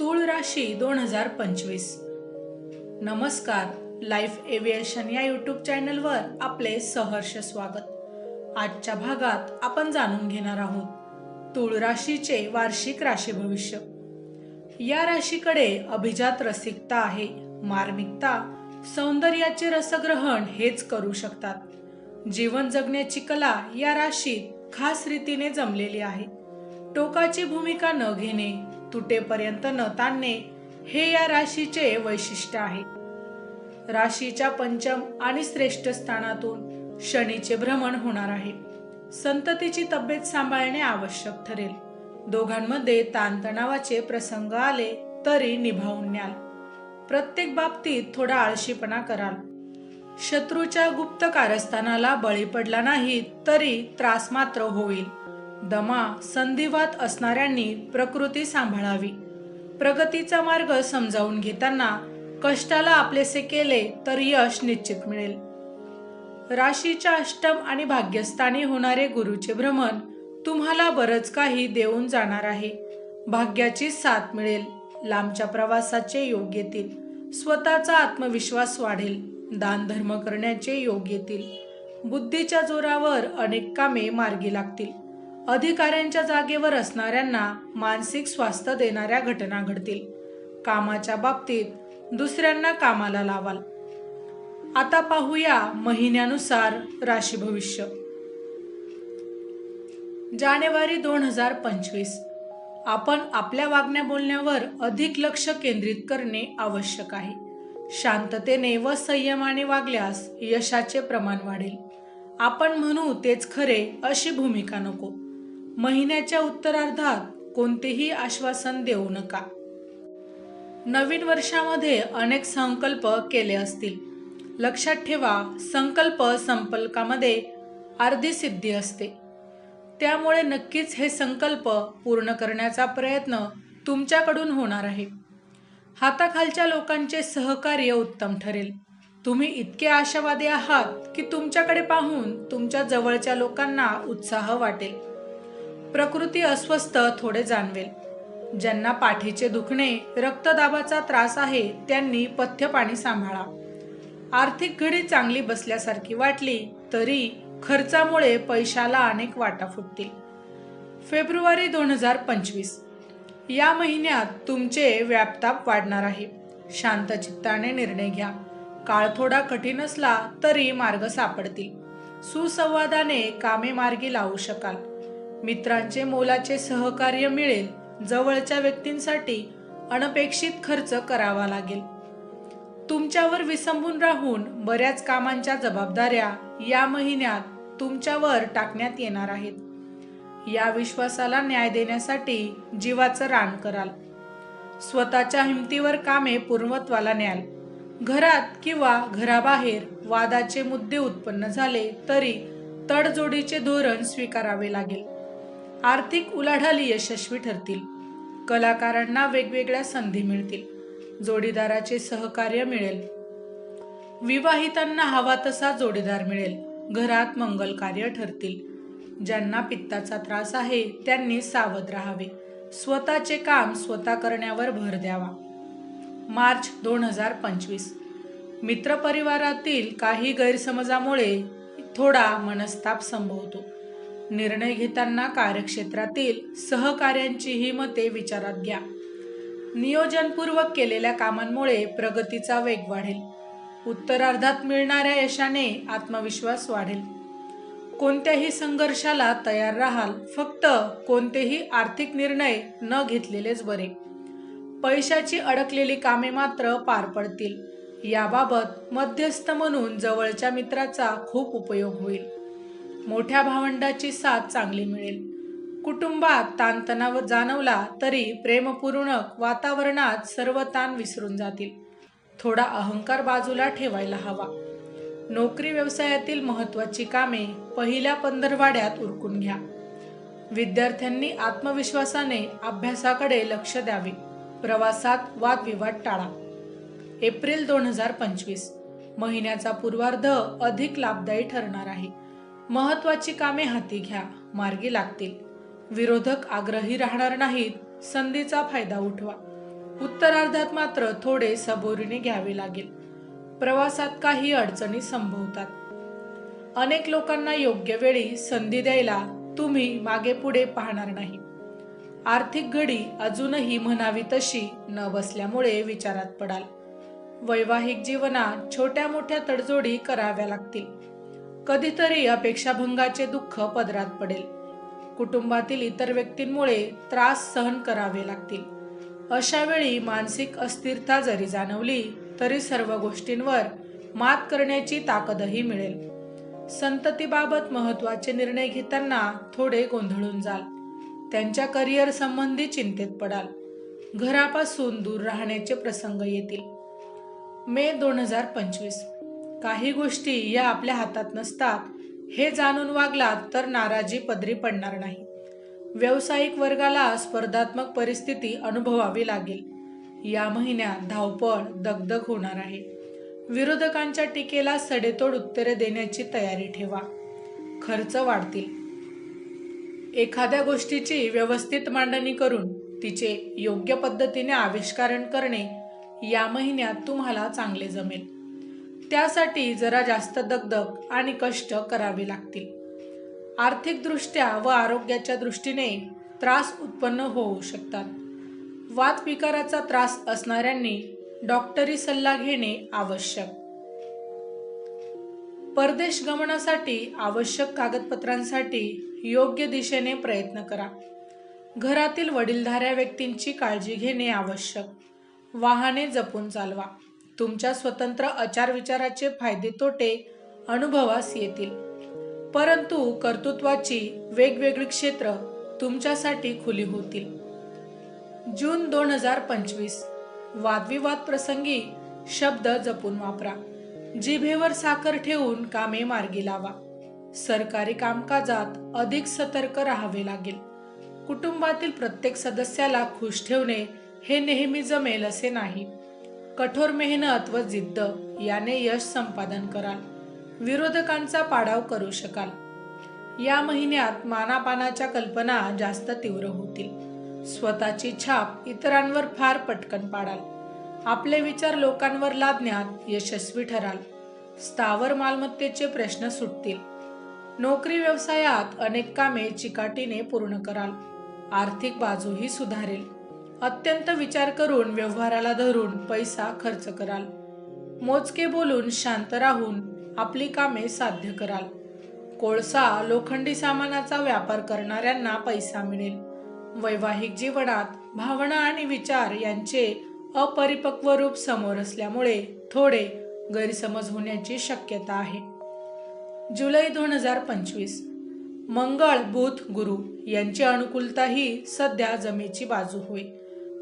तूळ राशी दोन हजार पंचवीस. नमस्कार लाईफ एव्हिएशन या यूट्यूब चॅनलवर आपले सहर्ष स्वागत. आजच्या भागात आपण जाणून घेणार आहोत तूळ राशीचे वार्षिक राशी भविष्य. या राशीकडे अभिजात रसिकता आहे मार्मिकता सौंदर्याचे रसग्रहण हेच करू शकतात. जीवन जगण्याची कला या राशीत खास रीतीने जमलेली आहे. टोकाची भूमिका न घेणे तुटेपर्यंत न ताणणे हे या राशीचे वैशिष्ट्य आहे. राशीच्या पंचम आणि श्रेष्ठ स्थानातून शनीचे भ्रमण होणार आहे. संततीची तब्येत सांभाळणे आवश्यक ठरेल. दोघांमध्ये ताणतणावाचे प्रसंग आले तरी निभावून न्याल. प्रत्येक बाबतीत थोडा आळशीपणा कराल. शत्रूच्या गुप्त कारस्थानाला बळी पडला नाही तरी त्रास मात्र होईल. दमा संधिवात असणाऱ्यांनी प्रकृती सांभाळावी. प्रगतीचा मार्ग समजावून घेताना कष्टाला आपलेसे केले तर यश निश्चित मिळेल. राशीच्या अष्टम आणि भाग्यस्थानी होणारे गुरुचे भ्रमण तुम्हाला बरंच काही देऊन जाणार आहे. भाग्याची साथ मिळेल. लांबच्या प्रवासाचे योग येतील. स्वतःचा आत्मविश्वास वाढेल. दान धर्म करण्याचे योग येतील. बुद्धीच्या जोरावर अनेक कामे मार्गी लागतील. अधिकाऱ्यांच्या जागेवर असणाऱ्यांना मानसिक स्वास्थ्य देणाऱ्या घटना घडतील. कामाच्या बाबतीत दुसऱ्यांना कामाला लावाल. आता पाहूया महिन्यानुसार राशी भविष्य. जानेवारी दोन हजार पंचवीस. आपण आपल्या वागण्या बोलण्यावर अधिक लक्ष केंद्रित करणे आवश्यक आहे. शांततेने व संयमाने वागल्यास यशाचे प्रमाण वाढेल. आपण म्हणू तेच खरे अशी भूमिका नको. महिन्याच्या उत्तरार्धात कोणतेही आश्वासन देऊ नका. नवीन वर्षामध्ये अनेक संकल्प केले असतील. लक्षात ठेवा संकल्प संपल्कामध्ये अर्धी सिद्धी असते. त्यामुळे नक्कीच हे संकल्प पूर्ण करण्याचा प्रयत्न तुमच्याकडून होणार आहे. हाताखालच्या लोकांचे सहकार्य उत्तम ठरेल. तुम्ही इतके आशावादी आहात की तुमच्याकडे पाहून तुमच्या जवळच्या लोकांना उत्साह वाटेल. प्रकृती अस्वस्थ थोडे जाणवेल. ज्यांना पाठीचे दुखणे रक्तदाबाचा त्रास आहे त्यांनी पथ्य पाणी सांभाळा. आर्थिक घडी चांगली बसल्यासारखी वाटली तरी खर्चामुळे पैशाला अनेक वाटा फुटतील. फेब्रुवारी दोन हजार पंचवीस. या महिन्यात तुमचे व्यापताप वाढणार आहे. शांत चित्ताने निर्णय घ्या. काळ थोडा कठीण असला तरी मार्ग सापडतील. सुसंवादाने कामे मार्गी लावू शकाल. मित्रांचे मोलाचे सहकार्य मिळेल जवळच्या व्यक्तींसाठी अनपेक्षित खर्च करावा लागेल. तुमच्यावर विसंबून राहून बऱ्याच कामांच्या जबाबदाऱ्या या महिन्यात तुमच्यावर टाकण्यात येणार आहेत. या विश्वासाला न्याय देण्यासाठी जीवाचं रान कराल. स्वतःच्या हिमतीवर कामे पूर्णत्वाला न्याल. घरात किंवा घराबाहेर वादाचे मुद्दे उत्पन्न झाले तरी तडजोडीचे धोरण स्वीकारावे लागेल. आर्थिक उलाढाली यशस्वी ठरतील. कलाकारांना वेगवेगळ्या संधी मिळतील. जोडीदाराचे सहकार्य मिळेल. विवाहितांना हवा तसा जोडीदार मिळेल. घरात मंगल कार्य ठरतील. ज्यांना पित्ताचा त्रास आहे त्यांनी सावध राहावे. स्वतःचे काम स्वतः करण्यावर भर द्यावा. मार्च दोन हजार पंचवीस. मित्रपरिवारातील काही गैरसमजामुळे थोडा मनस्ताप संभवतो. निर्णय घेताना कार्यक्षेत्रातील सहकार्यांचीही मते विचारात घ्या. नियोजनपूर्वक केलेल्या कामांमुळे प्रगतीचा वेग वाढेल. उत्तरार्धात मिळणाऱ्या यशाने आत्मविश्वास वाढेल. कोणत्याही संघर्षाला तयार राहाल फक्त कोणतेही आर्थिक निर्णय न घेतलेलेच बरे. पैशाची अडकलेली कामे मात्र पार पडतील. याबाबत मध्यस्थ म्हणून जवळच्या मित्राचा खूप उपयोग होईल. मोठ्या भावंडाची साथ चांगली मिळेल. कुटुंबात ताणतणाव जाणवला तरी प्रेमपूर्णक वातावरणात सर्व ताण विसरून जातील. थोडा अहंकार बाजूला ठेवायला हवा. नोकरी व्यवसायातील महत्त्वाची कामे पहिल्या पंधरवाड्यात उरकून घ्या. विद्यार्थ्यांनी आत्मविश्वासाने अभ्यासाकडे लक्ष द्यावे. प्रवासात वादविवाद टाळा. एप्रिल दोन हजार पंचवीस. महिन्याचा पूर्वार्ध अधिक लाभदायी ठरणार आहे. महत्वाची कामे हाती घ्या मार्गी लागतील. विरोधक आग्रही राहणार नाहीत संधीचा फायदा उठवा. उत्तरार्धात मात्र थोडे सबोरीने घ्यावे लागेल. प्रवासात काही अडचणी संभवतात. अनेक लोकांना योग्य वेळी संधी द्यायला तुम्ही मागे पुढे पाहणार नाही. आर्थिक घडी अजूनही म्हणावी तशी न बसल्यामुळे विचारात पडाल. वैवाहिक जीवनात छोट्या मोठ्या तडजोडी कराव्या लागतील. कधीतरी अपेक्षाभंगाचे दुःख पदरात पडेल. कुटुंबातील इतर व्यक्तींमुळे त्रास सहन करावे लागतील. अशा वेळी मानसिक अस्थिरता जरी जाणवली तरी सर्व गोष्टींवर मात करण्याची ताकदही मिळेल. संततीबाबत महत्त्वाचे निर्णय घेताना थोडे गोंधळून जाल. त्यांच्या करिअर संबंधी चिंतेत पडाल. घरापासून दूर राहण्याचे प्रसंग येतील. मे दोन हजार पंचवीस. काही गोष्टी या आपल्या हातात नसतात. हे जाणून वागलात तर नाराजी पदरी पडणार नाही. व्यावसायिक वर्गाला स्पर्धात्मक परिस्थिती अनुभवावी लागेल. या महिन्यात धावपळ दगदग होणार आहे. विरोधकांच्या टीकेला सडेतोड उत्तरे देण्याची तयारी ठेवा. खर्च वाढतील. एखाद्या गोष्टीची व्यवस्थित मांडणी करून तिचे योग्य पद्धतीने आविष्कारण करणे या महिन्यात तुम्हाला चांगले जमेल. त्यासाठी जरा जास्त दगदग आणि कष्ट करावे लागतील. आर्थिकदृष्ट्या व आरोग्याच्या दृष्टीने त्रास उत्पन्न होऊ शकतात. वातविकाराचा त्रास असणाऱ्यांनी डॉक्टरी सल्ला घेणे आवश्यक. परदेश गमनासाठी आवश्यक कागदपत्रांसाठी योग्य दिशेने प्रयत्न करा. घरातील वडीलधाऱ्या व्यक्तींची काळजी घेणे आवश्यक. वाहने जपून चालवा. तुमच्या स्वतंत्र आचार विचाराचे फायदे तोटे अनुभवास येतील. परंतु कर्तृत्वाची वेगवेगळी क्षेत्र तुमच्यासाठी खुली होतील. जून दोन हजार पंचवीस. वादविवाद प्रसंगी शब्द जपून वापरा. जिभेवर साखर ठेवून कामे मार्गी लावा. सरकारी कामकाजात अधिक सतर्क राहावे लागेल. कुटुंबातील प्रत्येक सदस्याला खुश ठेवणे हे नेहमी जमेल असे नाही. कठोर मेहनत व जिद्द याने यश संपादन कराल. विरोधकांचा पाडाव करू शकाल. या महिन्यात मानापानाच्या कल्पना जास्त तीव्र होतील. स्वतःची छाप इतरांवर फार पटकन पाडाल. आपले विचार लोकांवर लादण्यात यशस्वी ठराल. स्थावर मालमत्तेचे प्रश्न सुटतील. नोकरी व्यवसायात अनेक कामे चिकाटीने पूर्ण कराल. आर्थिक बाजूही सुधारेल. अत्यंत विचार करून व्यवहाराला धरून पैसा खर्च कराल. मोजके बोलून शांत राहून आपली कामे साध्य कराल. कोळसा लोखंडी सामानाचा व्यापार करणाऱ्यांना पैसा मिळेल. वैवाहिक जीवनात भावना आणि विचार यांचे अपरिपक्व रूप समोर असल्यामुळे थोडे गैरसमज होण्याची शक्यता आहे. जुलै दोन हजार पंचवीस. मंगळ बुध गुरु यांची अनुकूलताही सध्या जमेची बाजू होय.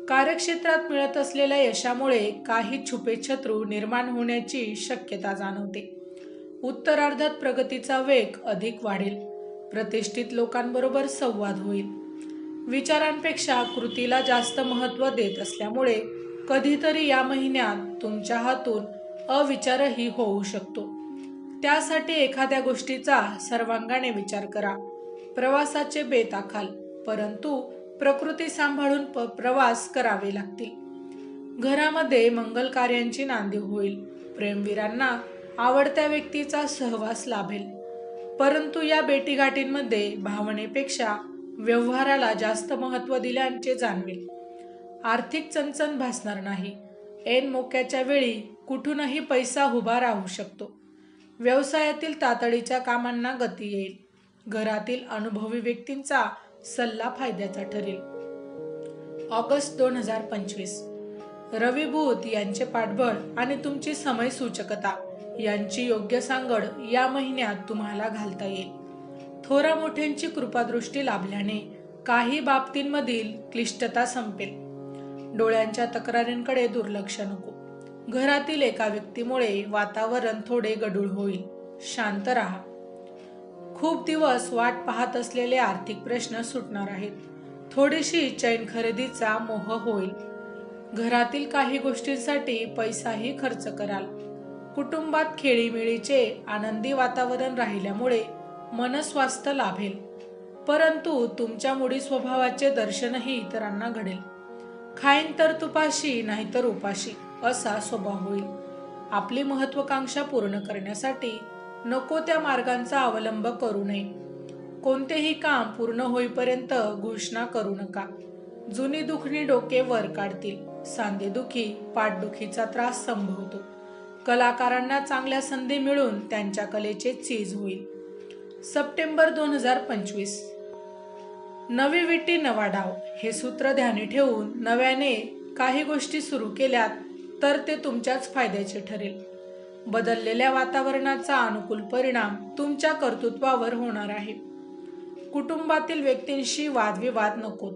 कार्यक्षेत्रात मिळत असलेल्या यशामुळे काही छुपे शत्रू निर्माण होण्याची शक्यता जाणवते. उत्तरार्धात प्रगतीचा वेग अधिक वाढेल. प्रतिष्ठित लोकांबरोबर संवाद होईल. विचारांपेक्षा कृतीला जास्त महत्त्व देत असल्यामुळे कधीतरी या महिन्यात तुमच्या हातून अविचारही होऊ शकतो. त्यासाठी एखाद्या गोष्टीचा सर्वांगाने विचार करा. प्रवासाचे बेत आखाल परंतु प्रकृती सांभाळून प प्रवास करावे लागतील. घरामध्ये मंगल कार्यांची नांदी होईल. प्रेमवीरांना आवडत्या व्यक्तीचा सहवास लाभेल. परंतु या भेटीगाठींमध्ये भावनेपेक्षा व्यवहाराला जास्त महत्त्व दिल्याचे जाणवेल. आर्थिक चणचण भासणार नाही. ऐन मोक्याच्या वेळी कुठूनही पैसा उभा राहू शकतो. व्यवसायातील तातडीच्या कामांना गती येईल. घरातील अनुभवी व्यक्तींचा सल्ला फायद्याचा ठरेल. ऑगस्ट दोन हजार पंचवीस. रवी भूत यांचे पाठबळ आणि तुमची समय सूचकता यांची योग्य सांगड या महिन्यात तुम्हाला घालता येईल. थोरा मोठ्यांची कृपादृष्टी लाभल्याने काही बाबतींमधील क्लिष्टता संपेल. डोळ्यांच्या तक्रारींकडे दुर्लक्ष नको. घरातील एका व्यक्तीमुळे वातावरण थोडे गडूळ होईल. शांत राहा. खूप दिवस वाट पाहत असलेले आर्थिक प्रश्न सुटणार आहेत. थोडीशी चैन खरेदीचा मोह होईल. घरातील काही गोष्टींसाठी पैसाही खर्च कराल. कुटुंबात खेळीमेळीचे आनंदी वातावरण राहिल्यामुळे मनस्वास्थ्य लाभेल. परंतु तुमच्या मुडी स्वभावाचे दर्शनही इतरांना घडेल. खाईन तर तुपाशी नाहीतर उपाशी असा स्वभाव होईल. आपली महत्वाकांक्षा पूर्ण करण्यासाठी नको त्या मार्गांचा अवलंब करू नये. कोणतेही काम पूर्ण होईपर्यंत घोषणा करू नका. जुनी दुखणी डोके वर काढतील. सांधेदुखी पाठदुखीचा त्रास संभवतो. कलाकारांना चांगल्या संधी मिळून त्यांच्या कलेचे चीज होईल. सप्टेंबर दोन हजार पंचवीस. नवी विटी नवा डाव. हे सूत्र ध्यानी ठेवून नव्याने काही गोष्टी सुरू केल्यात तर ते तुमच्याच फायद्याचे ठरेल. बदललेल्या वातावरणाचा अनुकूल परिणाम तुमच्या कर्तृत्वावर होणार आहे. कुटुंबातील व्यक्तींशी वादविवाद नकोत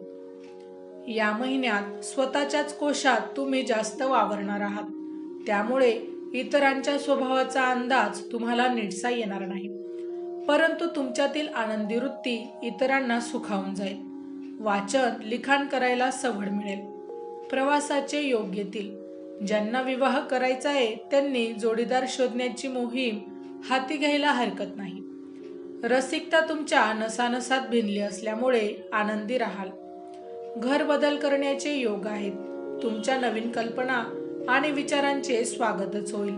या महिन्यात स्वतःच्याच कोशात तुम्ही जास्त वावरणार आहात. त्यामुळे इतरांच्या स्वभावाचा अंदाज तुम्हाला नीटसा येणार नाही. परंतु तुमच्यातील आनंदी वृत्ती इतरांना सुखावून जाईल. वाचन लिखाण करायला सवड मिळेल. प्रवासाचे योग्यतील येतील ज्यांना विवाह करायचा आहे त्यांनी जोडीदार शोधण्याची मोहीम हाती घ्यायला हरकत नाही. रसिकता तुमच्या नसानसात भिनली असल्यामुळे आनंदी राहाल. घर बदल करण्याचे योग आहेत. तुमच्या नवीन कल्पना आणि विचारांचे स्वागतच होईल.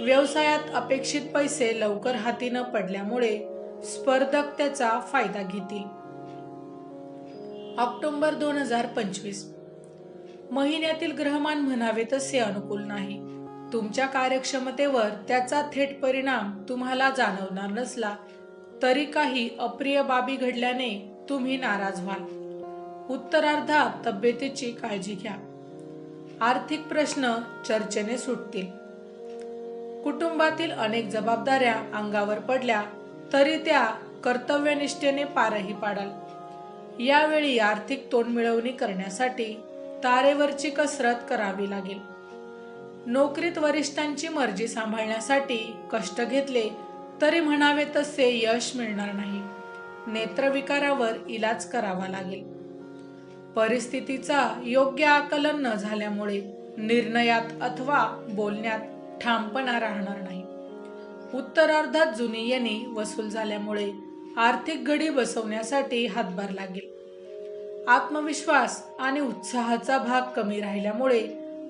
व्यवसायात अपेक्षित पैसे लवकर हाती न पडल्यामुळे स्पर्धक त्याचा फायदा घेतील. ऑक्टोबर दोन हजार पंचवीस. महिन्यातील ग्रहमान म्हणावे तसे अनुकूल नाही. तुमच्या कार्यक्षमतेवर त्याचा थेट परिणाम तुम्हाला जाणवणार नसला तरी काही अप्रिय बाबी घडल्याने तुम्ही नाराज व्हाल. उत्तरार्धात तब्येतीची काळजी घ्या. आर्थिक प्रश्न चर्चेने सुटतील. कुटुंबातील अनेक जबाबदाऱ्या अंगावर पडल्या तरी त्या कर्तव्यनिष्ठेने पारही पाडाल. यावेळी आर्थिक तोंड मिळवणी करण्यासाठी तारेवरची कसरत करावी लागेल. नोकरीत वरिष्ठांची मर्जी सांभाळण्यासाठी कष्ट घेतले तरी म्हणावे तसे यश मिळणार नाही. नेत्रविकारावर इलाज करावा लागेल. परिस्थितीचा योग्य आकलन न झाल्यामुळे निर्णयात अथवा बोलण्यात ठामपणा राहणार नाही. उत्तरार्धात जुनी येणे वसूल झाल्यामुळे आर्थिक घडी बसवण्यासाठी हातभार लागेल. आत्मविश्वास आणि उत्साहाचा भाग कमी राहिल्यामुळे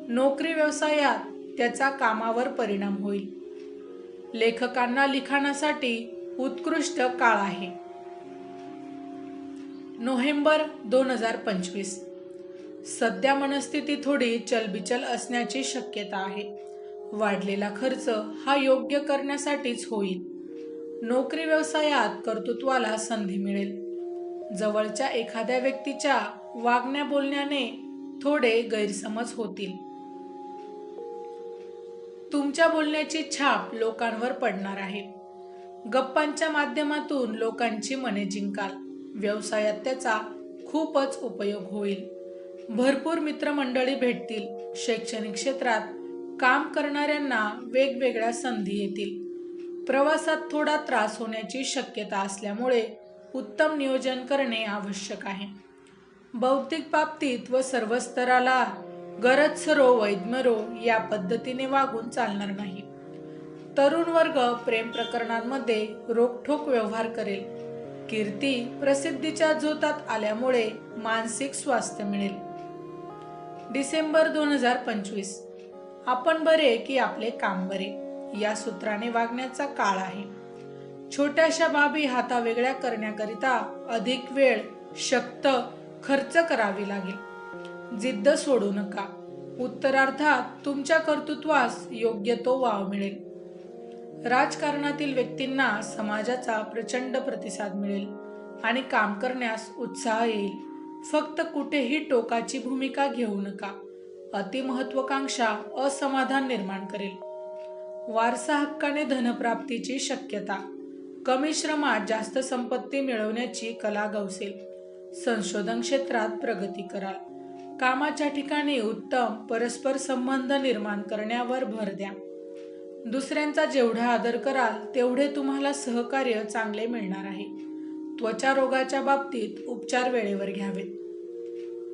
नोकरी व्यवसायात त्याचा कामावर परिणाम होईल. लेखकांना लिखाणासाठी उत्कृष्ट काळ आहे. नोव्हेंबर दोन हजार पंचवीस. सध्या मनस्थिती थोडी चलबिचल असण्याची शक्यता आहे. वाढलेला खर्च हा योग्य करण्यासाठीच होईल. नोकरी व्यवसायात कर्तृत्वाला संधी मिळेल. जवळच्या एखाद्या व्यक्तीच्या वागण्या बोलण्याने थोडे गैरसमज होतील. तुमच्या बोलण्याची छाप लोकांवर पडणार आहे. गप्पांच्या माध्यमातून लोकांची मने जिंकाल. व्यवसायात त्याचा खूपच उपयोग होईल. भरपूर मित्रमंडळी भेटतील. शैक्षणिक क्षेत्रात काम करणाऱ्यांना वेगवेगळ्या संधी येतील. प्रवासात थोडा त्रास होण्याची शक्यता असल्यामुळे उत्तम नियोजन करणे आवश्यक आहे. बौद्धिक बाबतीत व सर्व स्तराला गरज सरो वैद्मरो या पद्धतीने वागून चालणार नाही. तरुण वर्ग प्रेम प्रकरणांमध्ये रोखठोक व्यवहार करेल. कीर्ती प्रसिद्धीच्या झोतात आल्यामुळे मानसिक स्वास्थ्य मिळेल. डिसेंबर दोन हजार पंचवीस. आपण बरे की आपले काम बरे या सूत्राने वागण्याचा काळ आहे. छोट्याशा बाबी हातावेगळ्या करण्याकरिता अधिक वेळ शक्त खर्च करावी लागेल. जिद्द सोडू नका. उत्तरार्धात तुमच्या कर्तृत्वास योग्य तो वाव मिळेल. राजकारणातील व्यक्तींना समाजाचा प्रचंड प्रतिसाद मिळेल आणि काम करण्यास उत्साह येईल. फक्त कुठेही टोकाची भूमिका घेऊ नका. अतिमहत्वाकांक्षा असमाधान निर्माण करेल. वारसा हक्काने धनप्राप्तीची शक्यता. कमी श्रमात जास्त संपत्ती मिळवण्याची कला गवसेल. संशोधन क्षेत्रात प्रगती कराल. कामाच्या ठिकाणी उत्तम परस्पर संबंध निर्माण करण्यावर भर द्या. दुसऱ्यांचा जेवढा आदर कराल तेवढे तुम्हाला सहकार्य चांगले मिळणार आहे. त्वचा रोगाच्या बाबतीत उपचार वेळेवर घ्यावेत.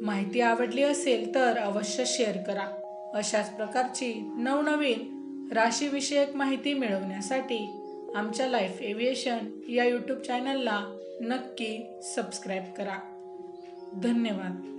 माहिती आवडली असेल तर अवश्य शेअर करा. अशाच प्रकारची नवनवीन राशीविषयक माहिती मिळवण्यासाठी आमच्या लाईफ एव्हिएशन या यूट्यूब चॅनलला नक्की सबस्क्राईब करा. धन्यवाद.